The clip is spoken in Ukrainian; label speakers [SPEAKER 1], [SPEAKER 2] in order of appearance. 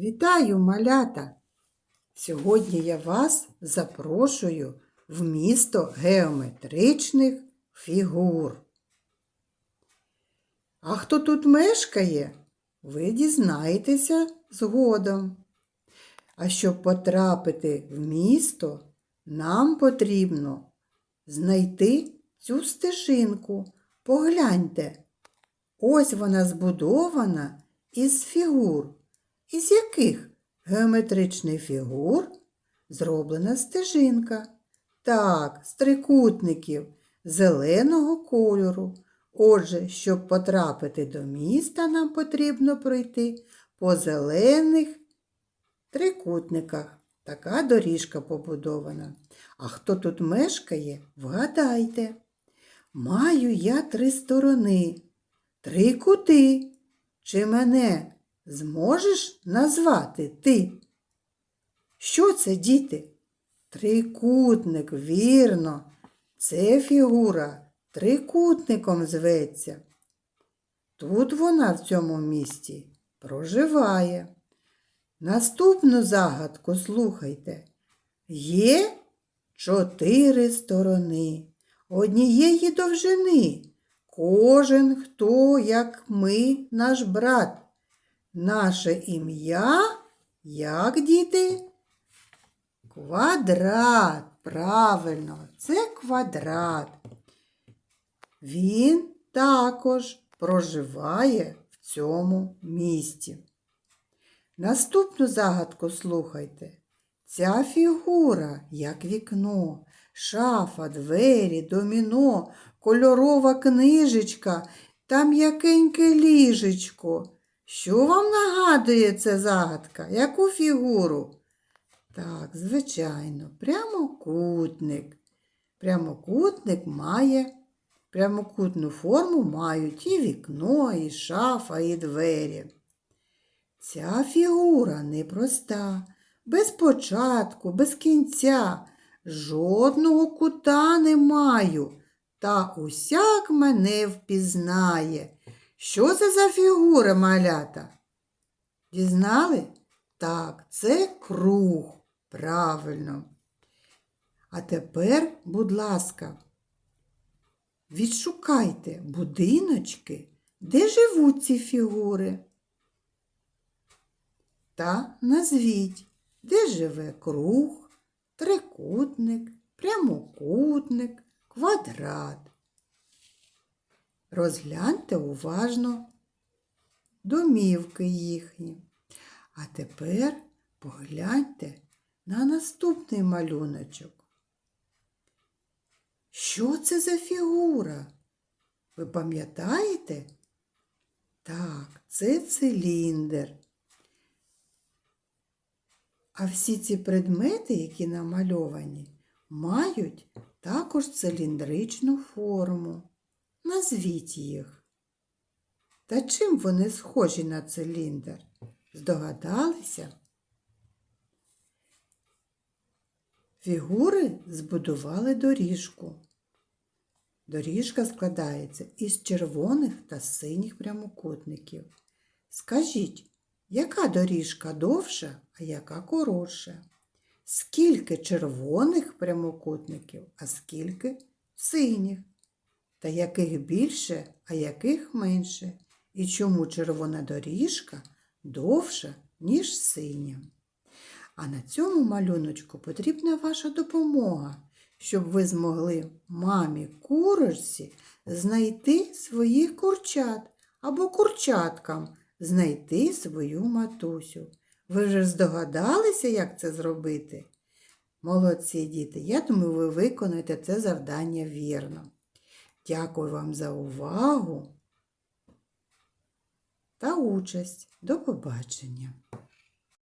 [SPEAKER 1] Вітаю, малята! Сьогодні я вас запрошую в місто геометричних фігур. А хто тут мешкає, ви дізнаєтеся згодом. А щоб потрапити в місто, нам потрібно знайти цю стежинку. Погляньте, ось вона збудована із фігур. Із яких геометричних фігур зроблена стежинка? Так, з трикутників зеленого кольору. Отже, щоб потрапити до міста, нам потрібно пройти по зелених трикутниках. Така доріжка побудована. А хто тут мешкає, вгадайте. Маю я три сторони, три кути. Чи мене зможеш назвати ти? Що це, діти? Трикутник, вірно. Це фігура трикутником зветься. Тут вона в цьому місті проживає. Наступну загадку слухайте. Є чотири сторони однієї довжини. Кожен, хто, як ми, наш брат. Наше ім'я, як діти? Квадрат. Правильно, це квадрат. Він також проживає в цьому місті. Наступну загадку слухайте. Ця фігура, як вікно, шафа, двері, доміно, кольорова книжечка та м'якеньке ліжечко. Що вам нагадує ця загадка? Яку фігуру? Так, звичайно, прямокутник. Прямокутник має прямокутну форму мають і вікно, і шафа, і двері. Ця фігура непроста, без початку, без кінця, жодного кута не маю, та усяк мене впізнає. Що це за фігура, малята? Дізнали? Так, це круг. Правильно. А тепер, будь ласка, відшукайте будиночки, де живуть ці фігури. Та назвіть, де живе круг, трикутник, прямокутник, квадрат. Розгляньте уважно домівки їхні. А тепер погляньте на наступний малюночок. Що це за фігура? Ви пам'ятаєте? Так, це циліндр. А всі ці предмети, які намальовані, мають також циліндричну форму. Назвіть їх. Та чим вони схожі на циліндр? Здогадалися? Фігури збудували доріжку. Доріжка складається із червоних та синіх прямокутників. Скажіть, яка доріжка довша, а яка коротша? Скільки червоних прямокутників, а скільки синіх? Та яких більше, а яких менше? І чому червона доріжка довша, ніж синя? А на цьому малюночку потрібна ваша допомога, щоб ви змогли мамі курочці знайти своїх курчат або курчаткам знайти свою матусю. Ви вже здогадалися, як це зробити? Молодці діти, я думаю, ви виконаєте це завдання вірно. Дякую вам за увагу та участь. До побачення!